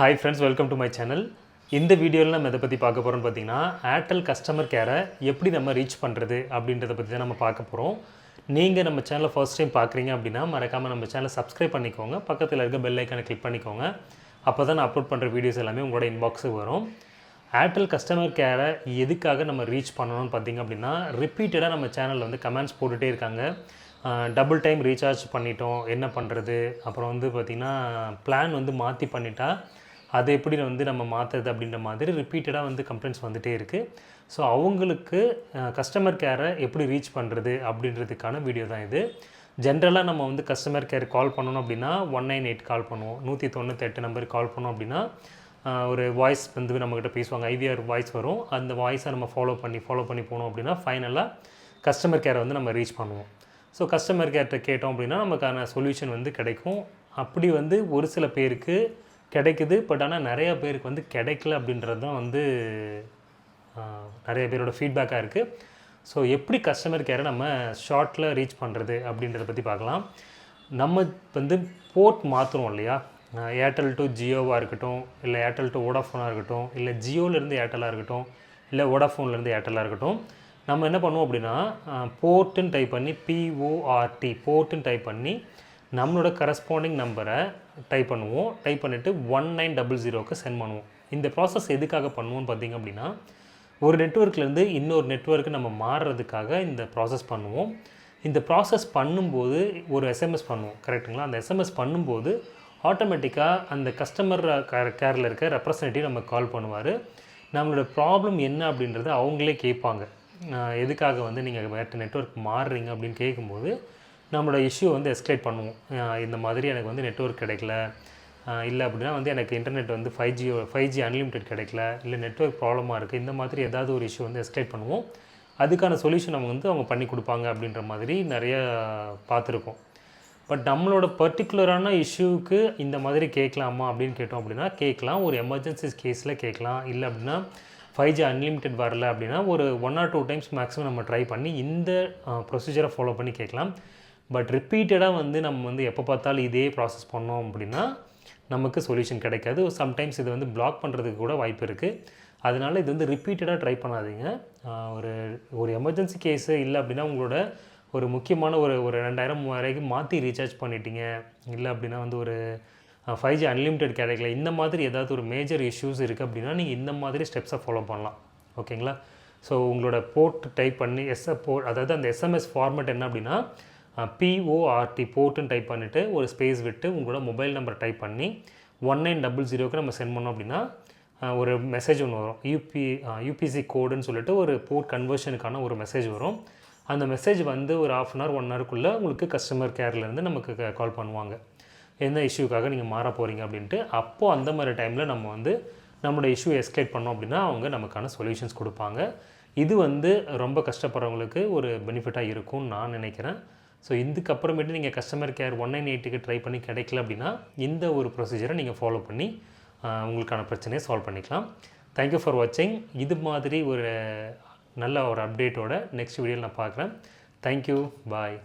Hi friends welcome to my channel இந்த வீடியோவில் நம்ம இதை பற்றி பார்க்க போகிறோம்னு பார்த்தீங்கன்னா ஏர்டெல் கஸ்டமர் கேரை எப்படி நம்ம ரீச் பண்ணுறது அப்படின்றத பற்றி தான் நம்ம பார்க்க போகிறோம் நீங்கள் நம்ம சேனலை ஃபர்ஸ்ட் டைம் பார்க்குறீங்க அப்படின்னா மறக்காமல் நம்ம சேனலை சப்ஸ்கிரைப் பண்ணிக்கோங்க. பக்கத்தில் இருக்க பெல் ஐக்கானை கிளிக் பண்ணிக்கோங்க. அப்போ தான் நான் அப்லோட் பண்ணுற வீடியோஸ் எல்லாமே உங்களோட இன்பாக்ஸுக்கு வரும். ஏர்டெல் கஸ்டமர் கேரை எதுக்காக நம்ம ரீச் பண்ணணும்னு பார்த்தீங்க அப்படின்னா ரிப்பீட்டடாக நம்ம சேனலில் வந்து கமெண்ட்ஸ் போட்டுகிட்டே இருக்காங்க. டபுள் டைம் ரீசார்ஜ் பண்ணிட்டோம். என்ன பண்ணுறது அப்புறம் வந்து பார்த்திங்கன்னா பிளான் வந்து மாற்றி பண்ணிட்டா அதை எப்படி வந்து நம்ம மாற்றுறது அப்படின்ற மாதிரி ரிப்பீட்டடாக வந்து கம்ப்ளைண்ட்ஸ் வந்துகிட்டே இருக்குது ஸோ அவங்களுக்கு கஸ்டமர் கேரை எப்படி ரீச் பண்ணுறது அப்படின்றதுக்கான வீடியோ தான் இது. ஜென்ரலாக நம்ம வந்து கஸ்டமர் கேர் கால் பண்ணணும் அப்படின்னா ஒன் நைன் எயிட் கால் பண்ணுவோம். நூற்றி தொண்ணூத்தெட்டு நம்பருக்கு கால் பண்ணோம் அப்படின்னா ஒரு வாய்ஸ் வந்து நம்மக்கிட்ட பேசுவாங்க. ஐவிஆர் வாய்ஸ் வரும். அந்த வாய்ஸை நம்ம ஃபாலோ பண்ணி ஃபாலோ பண்ணி போனோம் அப்படின்னா ஃபைனலாக கஸ்டமர் கேரை வந்து நம்ம ரீச் பண்ணுவோம். ஸோ கஸ்டமர் கேர்கிட்ட கேட்டோம் அப்படின்னா நமக்கான சொல்யூஷன் வந்து கிடைக்கும். அப்படி வந்து ஒரு சில பேருக்கு கிடைக்குது. பட் ஆனால் நிறைய பேருக்கு வந்து கிடைக்கல அப்படின்றது தான் வந்து நிறைய பேரோட ஃபீட்பேக்காக இருக்குது ஸோ எப்படி கஸ்டமர் கேரை நம்ம ஷார்ட்டில் ரீச் பண்ணுறது அப்படின்றத பற்றி பார்க்கலாம். நம்ம வந்து போர்ட் மாற்றுறோம் இல்லையா? ஏர்டெல் டு ஜியோவாக இருக்கட்டும் இல்லை ஏர்டெல் டு வோடாஃபோனாக இருக்கட்டும் இல்லை ஜியோவிலேருந்து ஏர்டெல்லாக இருக்கட்டும் இல்லை வோடாஃபோன்லேருந்து ஏர்டெல்லாக இருக்கட்டும் நம்ம என்ன பண்ணுவோம் அப்படின்னா போர்ட்டுன்னு டைப் பண்ணி பிஓஆர்டி போர்ட்டுன்னு டைப் பண்ணி நம்மளோட கரஸ்பாண்டிங் நம்பரை டைப் பண்ணுவோம். டைப் பண்ணிவிட்டு ஒன் நைன் டபுள் ஜீரோக்கு சென்ட் பண்ணுவோம். இந்த ப்ராசஸ் எதுக்காக பண்ணுவோம்னு பார்த்தீங்க அப்படின்னா ஒரு நெட்ஒர்க்லேருந்து இன்னொரு நெட்ஒர்க்கு நம்ம மாறுறதுக்காக இந்த ப்ராசஸ் பண்ணுவோம். இந்த ப்ராசஸ் பண்ணும்போது ஒரு எஸ்எம்எஸ் பண்ணுவோம். கரெக்ட்டுங்களா அந்த எஸ்எம்எஸ் பண்ணும்போது ஆட்டோமேட்டிக்காக அந்த கஸ்டமர் கேரில் இருக்க ரெப்ரசன்டேட்டிவ் நம்ம கால் பண்ணுவார். நம்மளோட ப்ராப்ளம் என்ன அப்படின்றத அவங்களே கேட்பாங்க. எதுக்காக வந்து நீங்கள் வேறு நெட்ஒர்க் மாறுறீங்க அப்படின்னு கேட்கும்போது நம்மளோட இஷ்யூ வந்து எஸ்கலேட் பண்ணுவோம். இந்த மாதிரி எனக்கு வந்து நெட்ஒர்க் கிடைக்கல. இல்லை அப்படின்னா வந்து எனக்கு இன்டர்நெட் வந்து five G five G unlimited கிடைக்கல. இல்லை நெட்ஒர்க் ப்ராப்ளமாக இருக்குது இந்த மாதிரி ஏதாவது ஒரு இஷ்யூ வந்து எஸ்கலேட் பண்ணுவோம். அதுக்கான சொல்யூஷன் அவங்க வந்து அவங்க பண்ணி கொடுப்பாங்க அப்படின்ற மாதிரி நிறைய பார்த்துருக்கோம். பட் நம்மளோட பர்டிகுலரான இஷ்யூவுக்கு இந்த மாதிரி கேட்கலாமா அப்படின்னு கேட்டோம் அப்படின்னா கேட்கலாம். ஒரு எமர்ஜென்சி கேஸில் கேட்கலாம். இல்லை அப்படின்னா ஃபைவ் ஜி அன்லிமிட்டெட் வரல அப்படின்னா ஒரு one or two times maximum நம்ம ட்ரை பண்ணி இந்த ப்ரொசீஜரை ஃபாலோ பண்ணி கேட்கலாம். பட் ரிப்பீட்டடாக வந்து நம்ம வந்து எப்போ பார்த்தாலும் இதே ப்ராசஸ் பண்ணோம் அப்படின்னா நமக்கு சொல்யூஷன் கிடைக்காது. சம்டைம்ஸ் இது வந்து பிளாக் பண்ணுறதுக்கு கூட வாய்ப்பு இருக்குது அதனால இது வந்து ரிப்பீட்டடாக ட்ரை பண்ணாதீங்க. ஒரு ஒரு எமர்ஜென்சி கேஸு இல்லை அப்படின்னா உங்களோட ஒரு முக்கியமான ஒரு ஒரு ரெண்டாயிரம் மூவாயிரூபாய்க்கு மாற்றி ரீசார்ஜ் பண்ணிட்டீங்க. இல்லை அப்படின்னா வந்து ஒரு ஃபைவ் ஜி அன்லிமிட்டெட் கிடைக்கல. இந்த மாதிரி ஏதாவது ஒரு மேஜர் இஷ்யூஸ் இருக்குது அப்படின்னா நீங்கள் இந்த மாதிரி ஸ்டெப்ஸை ஃபாலோ பண்ணலாம். ஓகேங்களா ஸோ உங்களோட போர்ட் டைப் பண்ணி எஸ்எ போர்ட் அதாவது அந்த எஸ்எம்எஸ் ஃபார்மேட் என்ன அப்படின்னா பிஓஆர்டி போர்ட்டுன்னு டைப் பண்ணிவிட்டு ஒரு ஸ்பேஸ் விட்டு உங்களோட மொபைல் நம்பர் டைப் பண்ணி ஒன் நைன் டபுள் ஜீரோக்கு நம்ம சென்ட் பண்ணோம் அப்படின்னா ஒரு மெசேஜ் ஒன்று வரும். யூபி யூபிசி கோடுன்னு சொல்லிட்டு ஒரு போர்ட் கன்வர்ஷனுக்கான ஒரு மெசேஜ் வரும். அந்த மெசேஜ் வந்து ஒரு ஆஃப் அன் ஹவர் ஒன் ஹவருக்குள்ளே உங்களுக்கு கஸ்டமர் கேர்லேருந்து நமக்கு கால் பண்ணுவாங்க. எந்த இஷ்யூக்காக நீங்கள் மாற போகிறீங்க அப்படின்ட்டு அப்போது அந்த மாதிரி டைமில் நம்ம வந்து நம்மளோட இஷ்யூ எஸ்கேட் பண்ணோம் அப்படின்னா அவங்க நமக்கான சொல்யூஷன்ஸ் கொடுப்பாங்க. இது வந்து ரொம்ப கஷ்டப்படுறவங்களுக்கு ஒரு பெனிஃபிட்டாக இருக்கும்னு நான் நினைக்கிறேன். ஸோ இதுக்கப்புறமேட்டு நீங்கள் கஸ்டமர் கேர் ஒன் நைன் எயிட்டுக்கு ட்ரை பண்ணி கிடைக்கல அப்படின்னா இந்த ஒரு ப்ரொசீஜரை நீங்கள் ஃபாலோ பண்ணி உங்களுக்கான பிரச்சனையை சால்வ் பண்ணிக்கலாம். தேங்க்யூ ஃபார் வாட்சிங் இது மாதிரி ஒரு நல்ல ஒரு அப்டேட்டோட நெக்ஸ்ட் வீடியோவில் நான் பார்க்குறேன். Thank you bye